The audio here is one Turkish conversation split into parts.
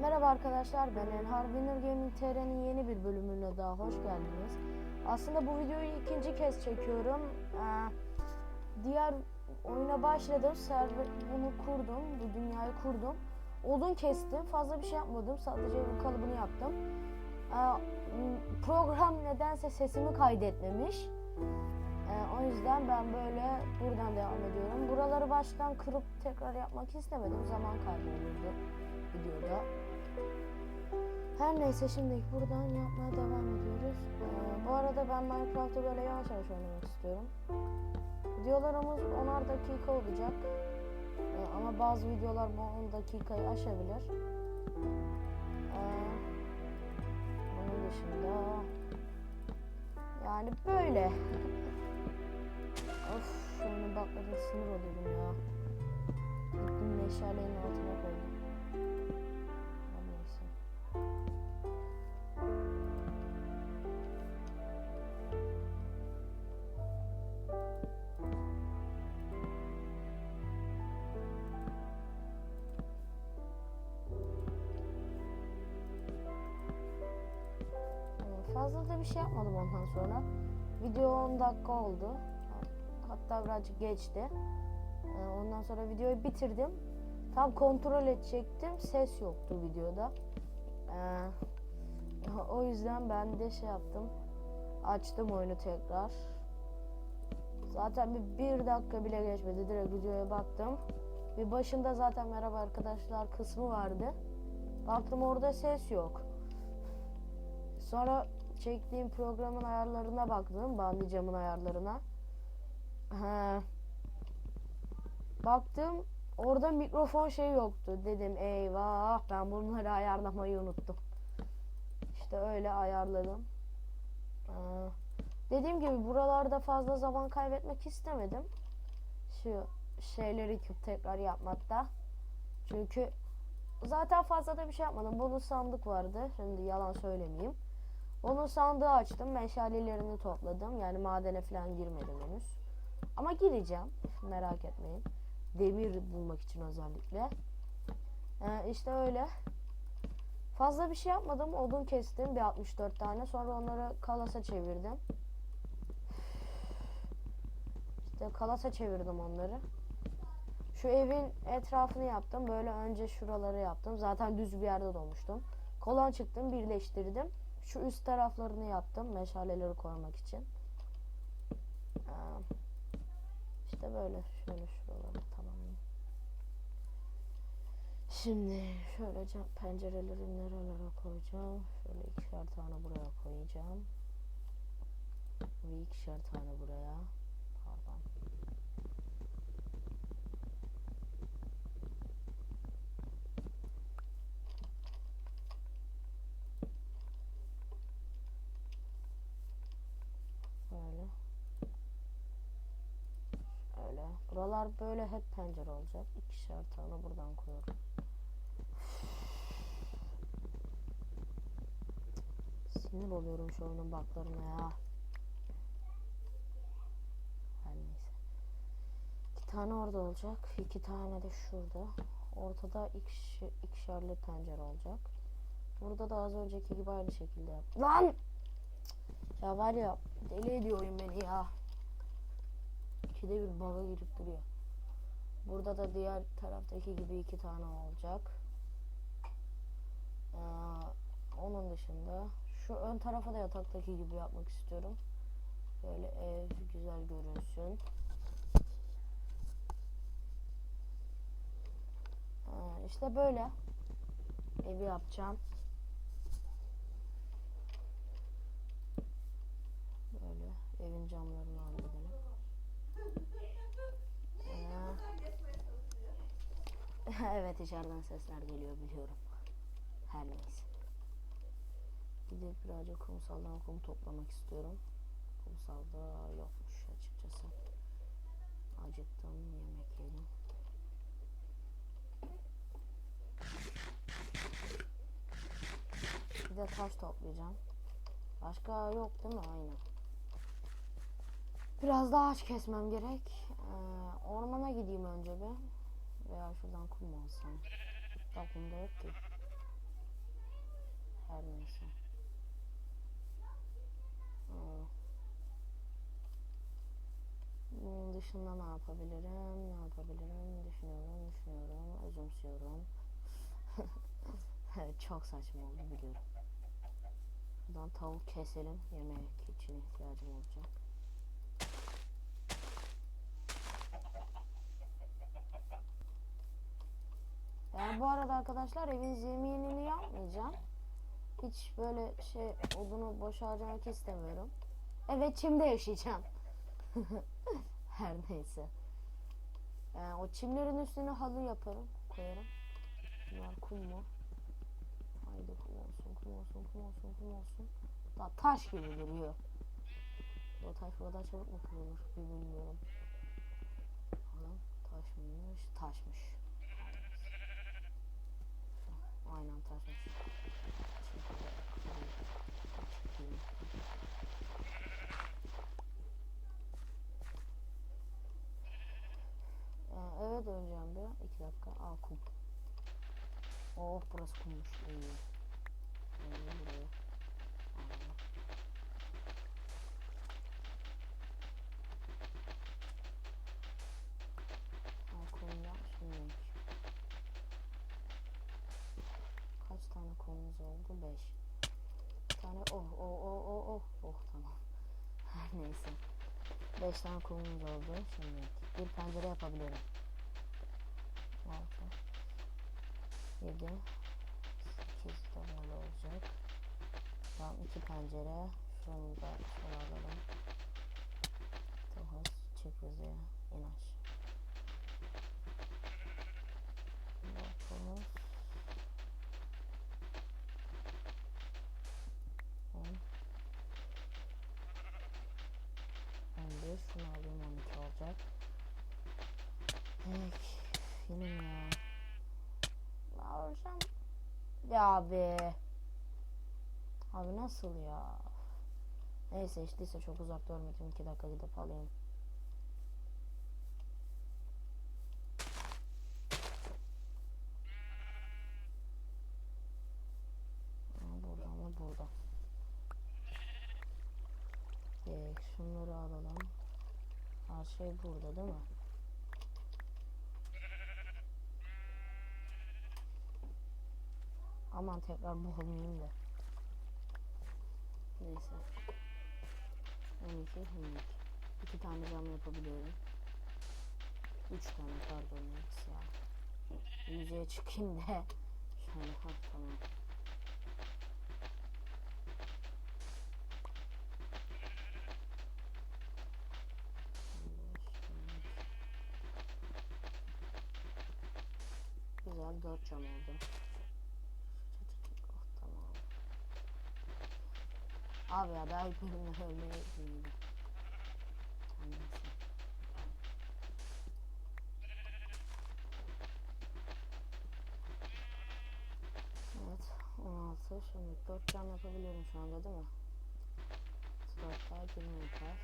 Merhaba arkadaşlar ben Enhar. Winner Gaming TR'nin yeni bir bölümüne daha hoş geldiniz. Aslında bu videoyu ikinci kez çekiyorum. Ee, diğer oyuna başladım. Server bunu kurdum. Bu dünyayı kurdum. Odun kestim. Fazla bir şey yapmadım. Sadece bir kalıbını yaptım. Ee, program nedense sesimi kaydetmemiş. Ee, o yüzden ben böyle buradan devam ediyorum. Buraları baştan kırıp tekrar yapmak istemedim. Zaman kaybı olurdu videoda. Her neyse şimdi buradan yapmaya devam ediyoruz. Ee, bu arada ben Minecraft'ı böyle yavaş yavaş oynamak istiyorum. Videolarımız 10'ar dakika olacak. Ee, ama bazı videolar bu 10 dakikayı aşabilir. Ee, onun dışında yani böyle. of oyunun bakmadan sinir oluyorum ya. Gittim meşalenin altına koydum. Fazla da bir şey yapmadım ondan sonra. Video 10 dakika oldu. Hatta birazcık geçti. Ee, Ondan sonra videoyu bitirdim. Tam kontrol edecektim. Ses yoktu videoda. Ee, o yüzden ben de şey yaptım. Açtım oyunu tekrar. Zaten bir, bir dakika bile geçmedi. Direkt videoya baktım. Bir başında zaten merhaba arkadaşlar kısmı vardı. Baktım orada ses yok. Sonra çektiğim programın ayarlarına baktım. Bandicamın ayarlarına. He. Baktım orada mikrofon şey yoktu. Dedim eyvah ben bunları ayarlamayı unuttum. İşte öyle ayarladım. Ee, dediğim gibi buralarda fazla zaman kaybetmek istemedim. Şu şeyleri tekrar yapmakta. Çünkü zaten fazla da bir şey yapmadım. Bunun sandık vardı. Şimdi yalan söylemeyeyim. Onun sandığı açtım. Meşalelerini topladım. Yani madene falan girmedim henüz. Ama gireceğim. Merak etmeyin. Demir bulmak için özellikle. Ee, işte öyle. Fazla bir şey yapmadım. Odun kestim. Bir 64 tane. Sonra onları kalasa çevirdim. İşte kalasa çevirdim onları. Şu evin etrafını yaptım. Böyle önce şuraları yaptım. Zaten düz bir yerde dolmuştum. Kolon çıktım. Birleştirdim. Şu üst taraflarını yaptım. Meşaleleri koymak için. Ee, işte böyle. Şöyle şuraları tamamlayayım. Şimdi şöyle pencereleri nerelere koyacağım? Şöyle ikişer tane buraya koyacağım. Ve ikişer tane buraya. Pardon. Böyle. Öyle. Buralar böyle hep pencere olacak. İkişer tane buradan koyuyorum. Sinir oluyorum şu oyunun baklarına ya. Her neyse. İki tane orada olacak. iki tane de şurada. Ortada ikişi, ikişerli pencere olacak. Burada da az önceki gibi aynı şekilde yap. Lan! Ya var ya deli ediyor oyun beni ya. İkide bir bug'a girip duruyor. Burada da diğer taraftaki gibi iki tane olacak. Ee, onun dışında şu ön tarafa da yataktaki gibi yapmak istiyorum. Böyle ev güzel görünsün. Ee, işte böyle evi yapacağım. Böyle evin camlarını halledelim. Ee, evet içeriden sesler geliyor biliyorum. Her neyse. Gidip birazcık kumsaldan kum toplamak istiyorum. Kumsalda yokmuş açıkçası. Acıktım yemek yedim. Bir de taş toplayacağım. Başka yok değil mi? Aynen. Biraz daha ağaç kesmem gerek. Ee, ormana gideyim önce bir. Veya şuradan kum alsam. Hatta kum da yok ki. Her neyse. Aa. Bunun dışında ne yapabilirim? Ne yapabilirim? Düşünüyorum, düşünüyorum, özümsüyorum. Çok saçma oldu biliyorum. Şuradan tavuk keselim. Yemek için ihtiyacım olacak. Yani bu arada arkadaşlar evin zeminini yapmayacağım. Hiç böyle şey odunu boş harcamak istemiyorum. Evet çimde yaşayacağım. Her neyse. Yani o çimlerin üstüne halı yaparım. Koyarım. Bunlar kum mu? Haydi kum olsun, kum olsun, kum olsun, kum olsun. Daha taş gibi duruyor. O taş bu kadar çabuk mu kırılır? Bilmiyorum. Bakalım taş mıymış? Taşmış. Aynen taşmış. Şimdi kırayım. Çıkayım. Ee, evet öleceğim bir. İki dakika. Aa kum. Oh burası kummuş. İyi. İyi buraya. Kumda. Kaç tane kumumuz oldu? Beş. Bir tane oh oh oh oh oh oh tamam. Her neyse. Beş tane kumumuz oldu. Şimdi bir pencere yapabilirim. 7 8 tane olacak. Tamam iki pencere. Şunu da şunu alalım. Tamam çek hızı in aşağı. Bakıyoruz. 10 15 şunu alayım 12 olacak. Evet. Yine mi Ya abi. Abi nasıl ya? Neyse işteyse çok uzak durmayayım. 2 dakika gidip alayım. Burada mı? Burada. Ee, şunları alalım. Her şey burada değil mi? Aman tekrar boğulmayayım da. Neyse. 12 hümlik. İki tane cam yapabiliyorum. Üç tane pardon eksi ya. Yüzeye çıkayım da. Şöyle ha tamam. Güzel dört cam oldu. Oh, tamam. Abi ya daha ölmeye gitmeyeyim. Neyse. Evet 16 şimdi 4 cam yapabiliyorum şu anda değil mi? 4 daha 20 yapar.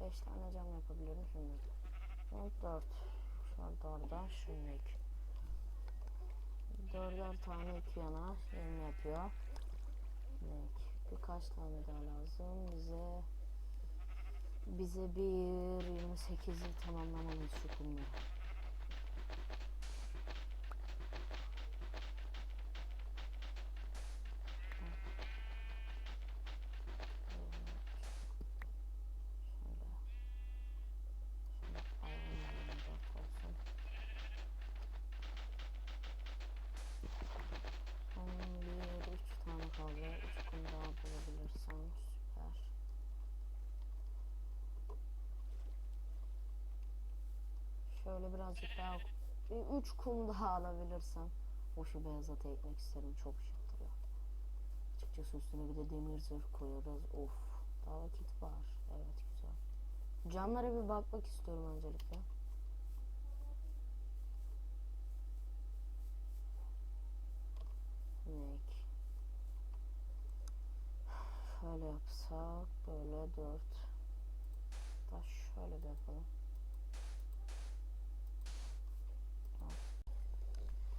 5 tane cam yapabiliyorum şimdi. 4 şu an orada şimdilik. Dörder tane iki yana yem yapıyor. Evet. Birkaç tane daha lazım bize. Bize bir 28'i tamamlamamız şu. Şöyle. Şöyle ayarlayalım dört olsun. Son bir üç tane kaldı. Üç kum daha bulabilirsem süper. Şöyle birazcık daha bir üç kum daha alabilirsem Hoşu beyazata ekmek isterim çok şık duruyor. Açıkçası üstüne bir de demir zırh koyarız. Of daha vakit var. Evet güzel. Camlara bir bakmak istiyorum öncelikle. Nek. Şöyle yapsak böyle dört. Da şöyle bir yapalım.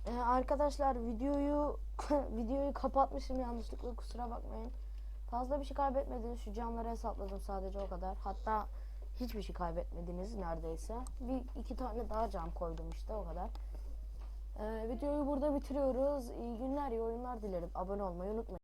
Ee, arkadaşlar videoyu videoyu kapatmışım yanlışlıkla kusura bakmayın. Fazla bir şey kaybetmediniz. Şu camları hesapladım sadece o kadar. Hatta hiçbir şey kaybetmediniz neredeyse. Bir iki tane daha cam koydum işte o kadar. Ee, videoyu burada bitiriyoruz. İyi günler, iyi oyunlar dilerim. Abone olmayı unutmayın.